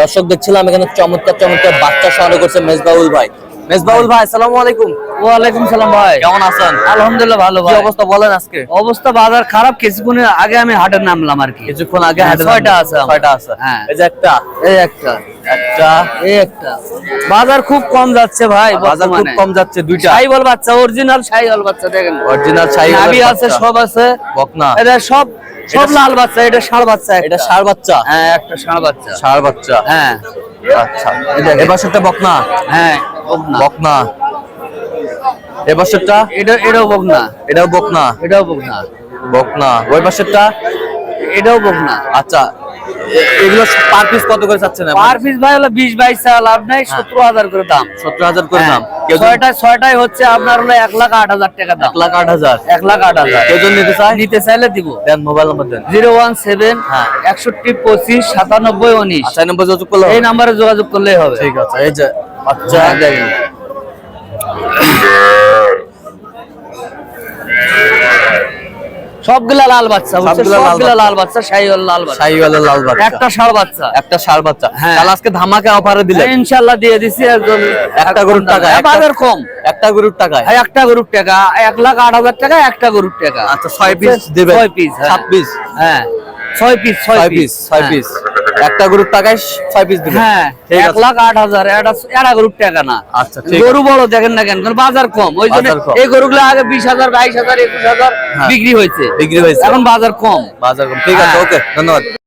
দর্শক দেখছিলাম এখানে চমৎকার চমৎকার বাচ্চা সংগ্রহ করছে মেজবাউল ভাই। মেজবাউল ভাই আসসালামু আলাইকুম। ওয়ালাইকুম সালাম ভাই। কেমন আছেন? আলহামদুলিল্লাহ ভালো ভাই। অবস্থা বলেন আজকে? অবস্থা বাজার খারাপ কিছুক্ষণ আগে আমি হাটে নামলাম আর কি। কিছুক্ষণ আগে হ্যাঁ, হাটে ছয়টা আছে ছয়টা আছে। হ্যাঁ। এই যে একটা। এই একটা। একটা। এই একটা। বাজার খুব কম যাচ্ছে ভাই বাজার খুব কম যাচ্ছে দুইটা। সাইবল বাচ্চা অরিজিনাল সাইবল বাচ্চা দেখেন। অরিজিনাল আছে সব আছে। বকনা। এটা সব সব লাল বাচ্চা এটা ষাঁড় বাচ্চা এটা ষাঁড় বাচ্চা? হ্যাঁ একটা ষাঁড় বাচ্চা। ষাঁড় বাচ্চা? হ্যাঁ। আচ্ছা। এবার সেটা বকনা? হ্যাঁ বকনা। এ বছরটা এটা এটাও বকনা। এটাও বকনা? এটাও বকনা। বকনা। ওই বছরটা এটাও বকনা। আচ্ছা এগুলো পার পিস কত করে চাচ্ছেন পার পিস ভাই হলো বিশ বাইশ লাভ নাই সতেরো হাজার করে দাম। সত্তর হাজার করে হ্যাঁ। দাম। ছয়টায় ছয়টায় হচ্ছে আপনার হলো এক লাখ আট হাজার টাকা দাম। এক লাখ আট হাজার। এক লাখ আট হাজার। যদি নিতে চায়? নিতে চাইলে দিব। দেন মোবাইল নাম্বার দেন। জিরো ওয়ান সেভেন হ্যাঁ। একষট্টি পঁচিশ সাতানব্বই উনিশ। আচ্ছা এই নম্বর যোগাযোগ করলে এই নাম্বারে যোগাযোগ করলেই হবে। ঠিক আছে এই যে আচ্ছা হ্যাঁ, দেখেন সবগুলা লাল বাচ্চা সবগুলা লাল বাচ্চা। লাল শাহিওয়াল লাল বাচ্চা। শাহিওয়ালা লাল বাচ্চা। একটা ষাড় বাচ্চা। একটা ষাড় বাচ্চা। হ্যাঁ। তাহলে আজকে ধামাকা অফারে দিলে ইনশাআল্লাহ দিয়ে দিছি একজন একটা গরুর টাকা হ্যাঁ, বাজার কম। একটা গরুর টাকা। আর একটা গরুর টাকা এক লাখ আট হাজার টাকা একটা গরুর টাকা। আচ্ছা ছয় পিস দেবে ছয় পিস সাত পিস হ্যাঁ ছয় পিস ছয় পিস ছয় হ্যাঁ। পিস একটা গরুর টাকায় ছয় পিস দিবেন হ্যাঁ এক লাখ আট হাজার এটা এটা গরুর টাকা না। আচ্ছা, গরু বড় দেখেন না কেন বাজার কম। ওই জন্য এই গরুগুলো আগে বিশ হাজার বাইশ হাজার একুশ হাজার হ্যাঁ। বিক্রি হয়েছে। বিক্রি হয়েছে। এখন বাজার কম। বাজার কম। ঠিক আছে হ্যাঁ। ওকে ধন্যবাদ।